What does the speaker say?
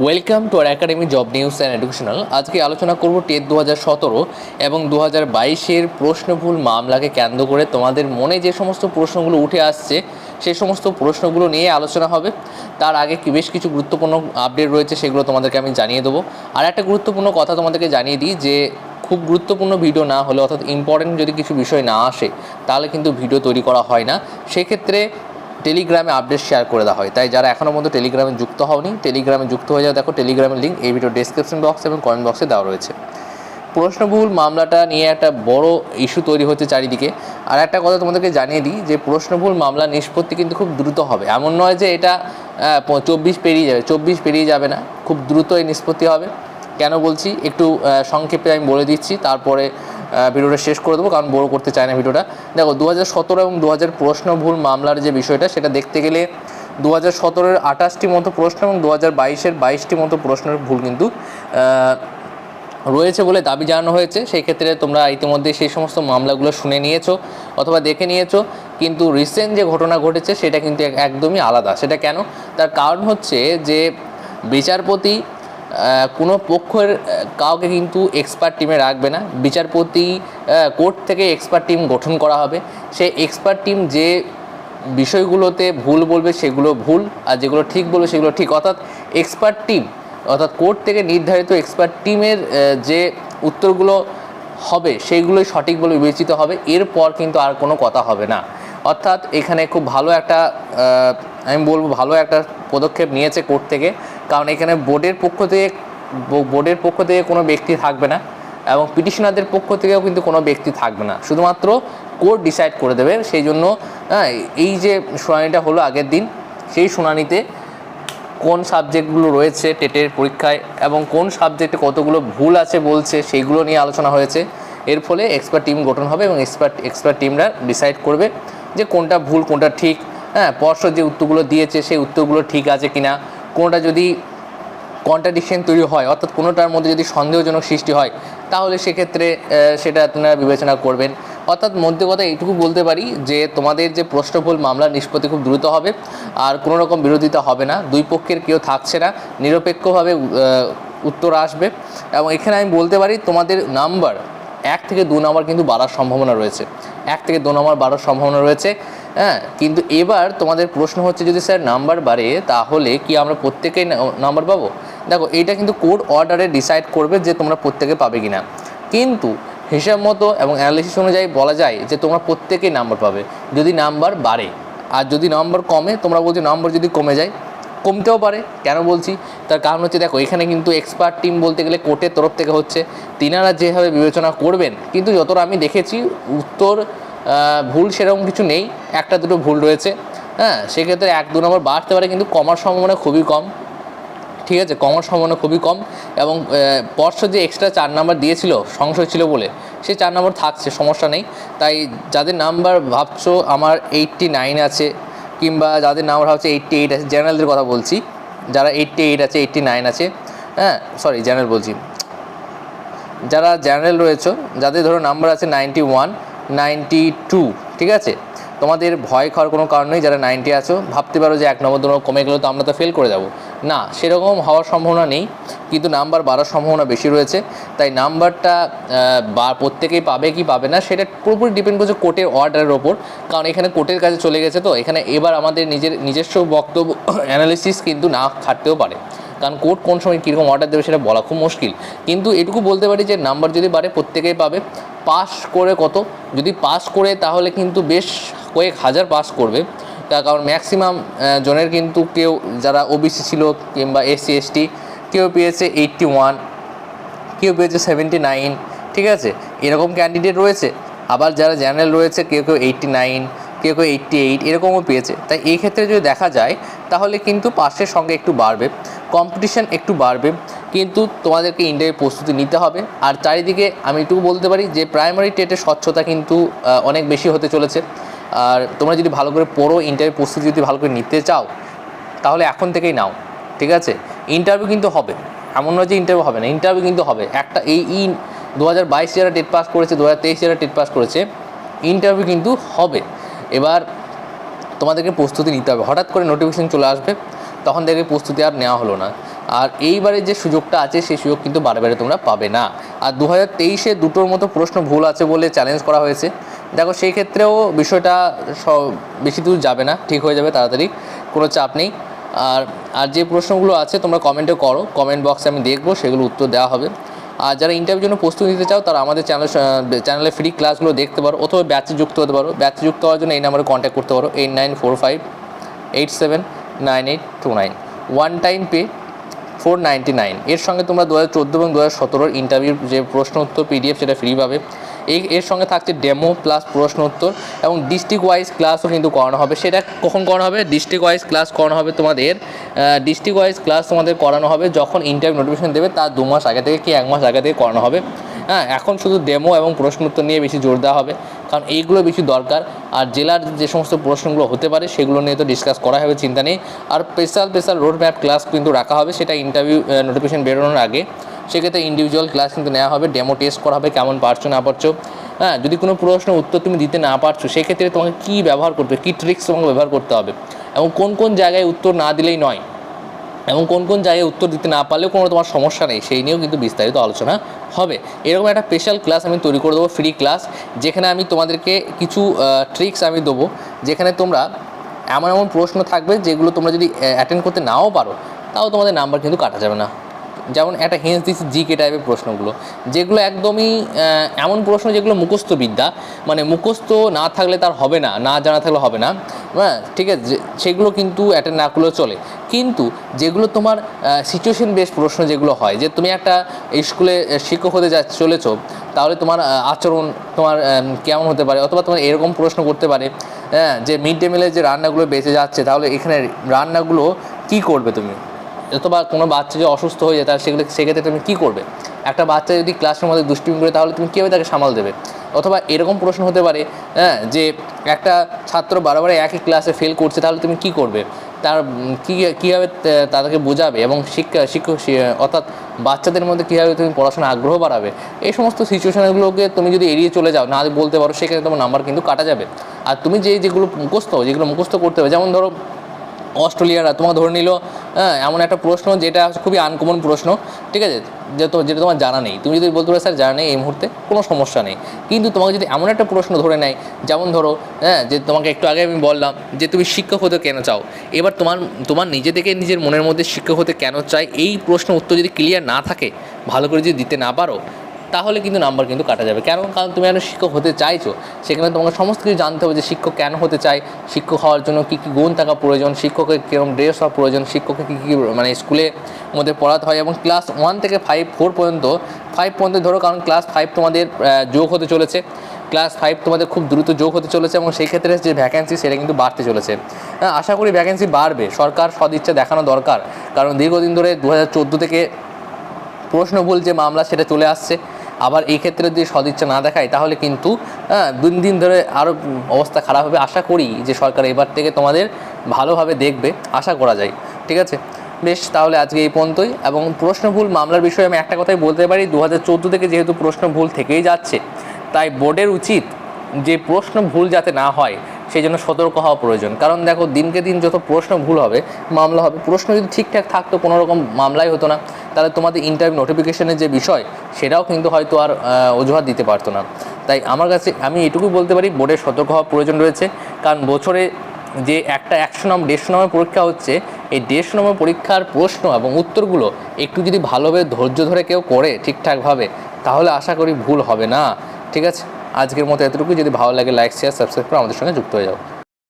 Welcome to R academy job news and educational আজকে আলোচনা করব টেট দু হাজার সতেরো এবং দু হাজার বাইশের প্রশ্নভুল মামলাকে কেন্দ্র করে তোমাদের মনে যে সমস্ত প্রশ্নগুলো উঠে আসছে সেই সমস্ত প্রশ্নগুলো নিয়ে আলোচনা হবে। তার আগে কি বেশ কিছু গুরুত্বপূর্ণ আপডেট রয়েছে সেগুলো তোমাদেরকে আমি জানিয়ে দেবো। আর একটা গুরুত্বপূর্ণ কথা তোমাদেরকে জানিয়ে দিই যে, খুব গুরুত্বপূর্ণ ভিডিও না হলে অর্থাৎ ইম্পর্টেন্ট যদি কিছু বিষয় না আসে, তাহলে কিন্তু ভিডিও তৈরি করা হয় না। সেক্ষেত্রে টেলিগ্রামে আপডেট শেয়ার করে দেওয়া হয়। তাই যারা এখনও পর্যন্ত টেলিগ্রামে যুক্ত হওনি, টেলিগ্রামে যুক্ত হয়ে যাও। দেখো, টেলিগ্রামের লিঙ্ক এই ভিডিও ডেসক্রিপশন বক্স এবং কমেন্ট বক্সে দেওয়া রয়েছে। প্রশ্নবহুল মামলাটা নিয়ে একটা বড় ইস্যু তৈরি হচ্ছে চারিদিকে। আর একটা কথা তোমাদেরকে জানিয়ে দিই, যে প্রশ্নবহুল মামলা নিষ্পত্তি কিন্তু খুব দ্রুত হবে। এমন নয় যে এটা চব্বিশ পেরিয়ে যাবে। চব্বিশ পেরিয়ে যাবে না। খুব দ্রুত এই নিষ্পত্তি হবে। কেন বলছি? একটু সংক্ষেপে আমি বলে দিচ্ছি। তারপরে ভিডিওটা শেষ করে দেবো, কারণ বড় করতে চায় না ভিডিওটা। দেখো দু হাজার সতেরো এবং দু হাজার প্রশ্ন ভুল মামলার যে বিষয়টা, সেটা দেখতে গেলে দু হাজার সতেরোর আঠাশটি মতো প্রশ্ন এবং দু হাজার বাইশের বাইশটি মতো প্রশ্নের ভুল কিন্তু রয়েছে বলে দাবি জানানো হয়েছে। সেই ক্ষেত্রে তোমরা ইতিমধ্যে সেই সমস্ত মামলাগুলো শুনে নিয়েছো অথবা দেখে নিয়েছো। কিন্তু রিসেন্ট যে ঘটনা ঘটেছে, সেটা কিন্তু একদমই আলাদা। সেটা কেন? তার কারণ হচ্ছে যে বিচারপতি কোনো পক্ষের কাউকে কিন্তু এক্সপার্ট টিমে রাখবে না। বিচারপতি কোর্ট থেকে এক্সপার্ট টিম গঠন করা হবে। সেই এক্সপার্ট টিম যে বিষয়গুলোতে ভুল বলবে সেগুলো ভুল, আর যেগুলো ঠিক বলবে সেগুলো ঠিক। অর্থাৎ এক্সপার্ট টিম অর্থাৎ কোর্ট থেকে নির্ধারিত এক্সপার্ট টিমের যে উত্তরগুলো হবে সেইগুলোই সঠিক বলে বিবেচিত হবে। এরপর কিন্তু আর কোনো কথা হবে না। অর্থাৎ এখানে খুব ভালো একটা আমি বলব ভালো একটা পদক্ষেপ নিয়েছে কোর্ট থেকে। কারণ এখানে বোর্ডের পক্ষ থেকে বোর্ডের পক্ষ থেকে কোনো ব্যক্তি থাকবে না এবং পিটিশনারদের পক্ষ থেকেও কিন্তু কোনো ব্যক্তি থাকবে না। শুধুমাত্র কোর্ট ডিসাইড করে দেবে। সেই জন্য হ্যাঁ, এই যে শুনানিটা হলো আগের দিন সেই শুনানিতে কোন সাবজেক্টগুলো রয়েছে টেটের পরীক্ষায় এবং কোন সাবজেক্টে কতগুলো ভুল আছে বলছে সেইগুলো নিয়ে আলোচনা হয়েছে। এর ফলে এক্সপার্ট টিম গঠন হবে এবং এক্সপার্ট এক্সপার্ট টিমরা ডিসাইড করবে যে কোনটা ভুল কোনটা ঠিক। হ্যাঁ পর্ষদ যে উত্তরগুলো দিয়েছে সেই উত্তরগুলো ঠিক আছে কিনা কোনটা যদি কন্ট্রাডিকশন তৈরি হয়, অর্থাৎ কোনোটার মধ্যে যদি সন্দেহজনক সৃষ্টি হয়, তাহলে সেক্ষেত্রে সেটা আপনারা বিবেচনা করবেন। অর্থাৎ মধ্যে কথা এইটুকু বলতে পারি যে, তোমাদের যে প্রশ্নভুল মামলার নিষ্পত্তি খুব দ্রুত হবে, আর কোনো রকম বিরোধিতা হবে না। দুই পক্ষের কেউ থাকছে না। নিরপেক্ষভাবে উত্তর আসবে। এবং এখানে আমি বলতে পারি, তোমাদের নাম্বার এক থেকে দু নম্বর কিন্তু বাড়ার সম্ভাবনা রয়েছে। এক থেকে দু নম্বর বাড়ার সম্ভাবনা রয়েছে। হ্যাঁ কিন্তু এবার তোমাদের প্রশ্ন হচ্ছে যদি স্যার নাম্বার বাড়ে, তাহলে কি আমরা প্রত্যেকেই নাম্বার পাবো? দেখো, এইটা কিন্তু কোর্ট অর্ডারে ডিসাইড করবে যে তোমরা প্রত্যেকে পাবে কি না কিন্তু হিসাব মতো এবং অ্যানালিসিস অনুযায়ী বলা যায় যে তোমরা প্রত্যেকেই নাম্বার পাবে, যদি নাম্বার বাড়ে। আর যদি নাম্বার কমে, তোমরা বলছো নাম্বার যদি কমে যায়, কমতেও পারে। কেন বলছি? তার কারণ হচ্ছে দেখো, এখানে কিন্তু এক্সপার্ট টিম বলতে গেলে কোর্টের তরফ থেকে হচ্ছে, তিনারা যেভাবে বিবেচনা করবেন, কিন্তু যতটা আমি দেখেছি, উত্তর ভুল সেরকম কিছু নেই। একটা দুটো ভুল রয়েছে। হ্যাঁ সেক্ষেত্রে এক দু নম্বর বাড়তে পারে, কিন্তু কমার সম্ভাবনা খুবই কম। ঠিক আছে, কমার সম্ভাবনা খুবই কম এবং পর্ষদ যে এক্সট্রা চার নাম্বার দিয়েছিল, সংশয় ছিল বলে, সেই চার নাম্বার থাকছে, সমস্যা নেই। তাই যাদের নাম্বার ভাবছ আমার এইটটি নাইন আছে, কিংবা যাদের নাম্বার ভাবছে এইটটি এইট আছে জেনারেলদের কথা বলছি, যারা এইটটি এইট আছে এইটটি নাইন আছে হ্যাঁ সরি জেনারেল বলছি। যারা জেনারেল রয়েছে, যাদের ধরো নাম্বার আছে নাইনটি ওয়ান নাইনটি টু, ঠিক আছে? তোমাদের ভয় খাওয়ার কোনো কারণ নেই, যারা নাইনটি আছো, ভাবতে পারো যে এক নম্বর দু কমে গেলে তো আমরা তো ফেল করে যাব। না, সেরকম হওয়ার সম্ভাবনা নেই, কিন্তু নাম্বার বাড়ার সম্ভাবনা বেশি রয়েছে। তাই নাম্বারটা বা, প্রত্যেকেই পাবে কি পাবে না, সেটা পুরোপুরি ডিপেন্ড করছে কোর্টের অর্ডারের ওপর। কারণ এখানে কোর্টের কাছে চলে গেছে তো, এখানে এবার আমাদের নিজের, নিজস্ব বক্তব্য অ্যানালিসিস কিন্তু না খাটতেও পারে। কারণ কোর্ট কোন সময় কীরকম অর্ডার দেবে সেটা বলা খুব মুশকিল। কিন্তু এটুকু বলতে পারি যে নাম্বার যদি বাড়ে, প্রত্যেকেই পাবে। পাস করে কত? যদি পাস করে, তাহলে কিন্তু বেশ কয়েক হাজার পাস করবে। তার কারণ ম্যাক্সিমাম জনের কিন্তু কেউ যারা ওবিসি ছিল কিংবা এসসি এসটি কেউ পেয়েছে এইট্টি ওয়ান কেউ পেয়েছে সেভেন্টি নাইন ঠিক আছে? এরকম ক্যান্ডিডেট রয়েছে। আবার যারা জেনারেল রয়েছে, কেউ কেউ এইট্টি নাইন কেউ কেউ এইট্টি এইট এরকমও পেয়েছে। তাই এই ক্ষেত্রে যদি দেখা যায়, তাহলে কিন্তু পাশের সঙ্গে একটু বাড়বে কম্পিটিশন একটু বাড়বে, কিন্তু তোমাদেরকে ইন্টারভিউ প্রস্তুতি নিতে হবে। আর চারিদিকে আমি একটু বলতে পারি যে প্রাইমারি টেটের স্বচ্ছতা কিন্তু অনেক বেশি হতে চলেছে। আর তোমরা যদি ভালো করে পড়ো ইন্টারভিউ প্রস্তুতি যদি ভালো করে নিতে চাও, তাহলে এখন থেকেই নাও, ঠিক আছে? ইন্টারভিউ কিন্তু হবে। এমন নয় যে ইন্টারভিউ হবে না ইন্টারভিউ কিন্তু হবে। একটা এই ই দু হাজার বাইশ যারা টেট পাস করেছে দু হাজার তেইশ যারা টেট পাস করেছে ইন্টারভিউ কিন্তু হবে। এবার তোমাদেরকে প্রস্তুতি নিতে হবে। হঠাৎ করে নোটিফিকেশন চলে আসবে, তখন দেখবে প্রস্তুতি আর নেওয়া হলো না। আর এইবারে যে সুযোগটা আছে, সেই সুযোগ কিন্তু বারে তোমরা পাবে না। আর দু হাজার তেইশে দুটোর মতো প্রশ্ন ভুল আছে বলে চ্যালেঞ্জ করা হয়েছে। দেখো, সেই ক্ষেত্রেও বিষয়টা স- বেশি দূর যাবে না, ঠিক হয়ে যাবে তাড়াতাড়ি, কোনো চাপ নেই। আর আর যে প্রশ্নগুলো আছে, তোমরা কমেন্টে করো। কমেন্ট বক্সে আমি দেখব, সেগুলো উত্তর দেওয়া হবে। আর যারা ইন্টারভিউর জন্য প্রস্তুতি নিতে চাও, তারা আমাদের চ্যানেল চ্যানেলে ফ্রি ক্লাসগুলো দেখতে পারো, অথবা ব্যাচে যুক্ত হতে পারো। ব্যাচে যুক্ত হওয়ার জন্য এই নাম্বারে কন্ট্যাক্ট করতে পারো eight nine four five eight seven nine eight two nine one time pay four ninety nine এর সঙ্গে তোমরা দু হাজার চোদ্দ এবং দু হাজার সতেরোর ইন্টারভিউর যে প্রশ্ন উত্তর পিডিএফ সেটা ফ্রি পাবে। এই, এর সঙ্গে থাকছে ডেমো প্লাস প্রশ্ন উত্তর এবং ডিস্ট্রিক্ট ওয়াইজ ক্লাসও কিন্তু করানো হবে। সেটা কখন করানো হবে? ডিস্ট্রিক্ট ওয়াইজ ক্লাস করানো হবে তোমাদের ডিস্ট্রিক্ট ওয়াইজ ক্লাস তোমাদের করানো হবে যখন ইন্টারভিউ নোটিফিকেশন দেবে তার দু মাস আগে থেকে কি এক মাস আগে থেকে করানো হবে। হ্যাঁ এখন শুধু ডেমো এবং প্রশ্ন উত্তর নিয়ে বেশি জোর দেওয়া হবে, কারণ এইগুলো বেশি দরকার। আর জেলার যে সমস্ত প্রশ্নগুলো হতে পারে সেগুলো নিয়ে তো ডিসকাস করা হবে, চিন্তা নেই। আর special special road map class কিন্তু রাখা হবে, সেটা ইন্টারভিউ নোটিফিকেশন বেরোনোর আগে। সেক্ষেত্রে ইন্ডিভিজুয়াল ক্লাস কিন্তু নেওয়া হবে ডেমো টেস্ট করা হবে, কেমন পারছ, না পারছ। হ্যাঁ যদি কোনো প্রশ্ন, উত্তর তুমি দিতে না পারছ, সেক্ষেত্রে তোমাকে কী ব্যবহার করতে কী ট্রিক্স তোমাকে ব্যবহার করতে হবে এবং কোন কোন জায়গায় উত্তর না দিলেই নয় এবং কোন কোন জায়গায় উত্তর দিতে না পারলেও কোনো তোমার সমস্যা নেই, সেই নিয়েও কিন্তু বিস্তারিত আলোচনা হবে। এরকম একটা স্পেশাল ক্লাস আমি তৈরি করে দেবো ফ্রি ক্লাস যেখানে আমি তোমাদেরকে কিছু ট্রিক্স আমি দেবো, যেখানে তোমরা এমন এমন প্রশ্ন থাকবে যেগুলো তোমরা যদি অ্যাটেন্ড করতে নাও পারো, তাও তোমাদের নাম্বার কিন্তু কাটা যাবে না। যেমন একটা হেন্স দিচ্ছি জিকে টাইপের প্রশ্নগুলো, যেগুলো একদমই এমন প্রশ্ন যেগুলো মুখস্থ বিদ্যা মানে মুখস্থ না থাকলে তার হবে না না জানা থাকলে হবে না হ্যাঁ ঠিক আছে সেগুলো কিন্তু অ্যাটেন্ড না করলেও চলে। কিন্তু যেগুলো তোমার সিচুয়েশন বেস প্রশ্ন যেগুলো হয়, যে তুমি একটা স্কুলে শিক্ষক হতে যা চলেছ, তাহলে তোমার আচরণ তোমার কেমন হতে পারে? অথবা তোমার এরকম প্রশ্ন করতে পারে হ্যাঁ যে মিড ডে মিলের যে রান্নাগুলো বেঁচে যাচ্ছে, তাহলে এখানে রান্নাগুলো কি করবে তুমি? অথবা কোনো বাচ্চা যে অসুস্থ হয়ে যায়, তাহলে সেগুলো সেক্ষেত্রে তুমি কী করবে? একটা বাচ্চা যদি ক্লাসের মধ্যে দুষ্টিমি করে, তাহলে তুমি কীভাবে তাকে সামাল দেবে? অথবা এরকম প্রশ্ন হতে পারে হ্যাঁ যে একটা ছাত্র বারবার একই ক্লাসে ফেল করছে, তাহলে তুমি কী করবে? তার, কী, কীভাবে তাদেরকে বোঝাবে? এবং শিক্ষা, শিক্ষক অর্থাৎ বাচ্চাদের মধ্যে কীভাবে তুমি পড়াশোনা আগ্রহ বাড়াবে? এই সমস্ত সিচুয়েশনগুলোকে তুমি যদি এড়িয়ে চলে যাও, না বলতে পারো, সেক্ষেত্রে তোমার নাম্বার কিন্তু কাটা যাবে। আর তুমি যে, যেগুলো মুখস্থ যেগুলো মুখস্থ করতে হবে, যেমন ধরো, অস্ট্রেলিয়ারা তোমাকে ধরে নিল হ্যাঁ এমন একটা প্রশ্ন যেটা খুবই আনকমন প্রশ্ন, ঠিক আছে? যে তো, যেটা তোমার জানা নেই। তুমি যদি বলতে পারো, স্যার, জানা নেই এই মুহূর্তে, কোনো সমস্যা নেই। কিন্তু তোমাকে যদি এমন একটা প্রশ্ন ধরে নেয়, যেমন ধরো হ্যাঁ যে তোমাকে একটু আগে আমি বললাম যে তুমি শিক্ষক হতে কেন চাও, এবার তোমার তোমার নিজে থেকে নিজের মনের মধ্যে শিক্ষক হতে কেন চাই এই প্রশ্ন উত্তর যদি ক্লিয়ার না থাকে, ভালো করে যদি দিতে না পারো তাহলে কিন্তু নাম্বার কিন্তু কাটা যাবে। কেন? কারণ তুমি একটা শিক্ষক হতে চাইছো, সেখানে তোমাকে সমস্ত কিছু জানতে হবে যে শিক্ষক কেন হতে চায়, শিক্ষক হওয়ার জন্য কী কী গুণ থাকা প্রয়োজন, শিক্ষকের কীরকম ড্রেস হওয়া প্রয়োজন শিক্ষকের কী কী মানে স্কুলে মধ্যে পড়াতে হয় এবং ক্লাস ওয়ান থেকে ফাইভ ফোর পর্যন্ত ফাইভ পর্যন্ত ধরো, কারণ ক্লাস ফাইভ তোমাদের যোগ হতে চলেছে। ক্লাস ফাইভ তোমাদের খুব দ্রুত যোগ হতে চলেছে এবং সেই ক্ষেত্রে যে ভ্যাকেন্সি সেটা কিন্তু বাড়তে চলেছে। হ্যাঁ আশা করি ভ্যাকেন্সি বাড়বে। সরকার সদিচ্ছা দেখানো দরকার। কারণ দীর্ঘদিন ধরে দু হাজার চোদ্দ থেকে প্রশ্ন ভুল যে মামলা সেটা চলে আসছে আবার এই ক্ষেত্রে যদি সদিচ্ছা না দেখায়, তাহলে কিন্তু হ্যাঁ দিন দিন ধরে আরও অবস্থা খারাপ হবে। আশা করি যে সরকার এবার থেকে তোমাদের ভালোভাবে দেখবে। আশা করা যায়। ঠিক আছে? বেশ, তাহলে আজকে এই পর্যন্তই। এবং প্রশ্ন ভুল মামলার বিষয়ে আমি একটা কথাই বলতে পারি। দু হাজার চোদ্দ থেকে যেহেতু প্রশ্ন ভুল থেকেই যাচ্ছে, তাই বোর্ডের উচিত যে প্রশ্ন ভুল যাতে না হয় সেই জন্য সতর্ক হওয়া প্রয়োজন। কারণ দেখো, দিনকে দিন যত প্রশ্ন ভুল হবে, মামলা হবে, প্রশ্ন যদি ঠিকঠাক থাকতো কোনো রকম মামলাই হতো না, তাহলে তোমাদের ইন্টারভিউ নোটিফিকেশনের যে বিষয়, সেটাও কিন্তু হয়তো আর অজুহাত দিতে পারতো না। তাই আমার কাছে, আমি এটুকু বলতে পারি বোর্ডের সতর্ক হওয়া প্রয়োজন রয়েছে। কারণ বছরে যে একটা একশো নম্বর দেড়শো নম্বর পরীক্ষা হচ্ছে, এই দেড়শো নম্বর পরীক্ষার প্রশ্ন এবং উত্তরগুলো একটু যদি ভালোভাবে ধৈর্য ধরে কেউ করে ঠিকঠাকভাবে, তাহলে আশা করি ভুল হবে না। ঠিক আছে? আজকের মতো এতটুকু যদি ভালো লাগে লাইক শেয়ার সাবস্ক্রাইব করে আমাদের সঙ্গে যুক্ত হয়ে যাও।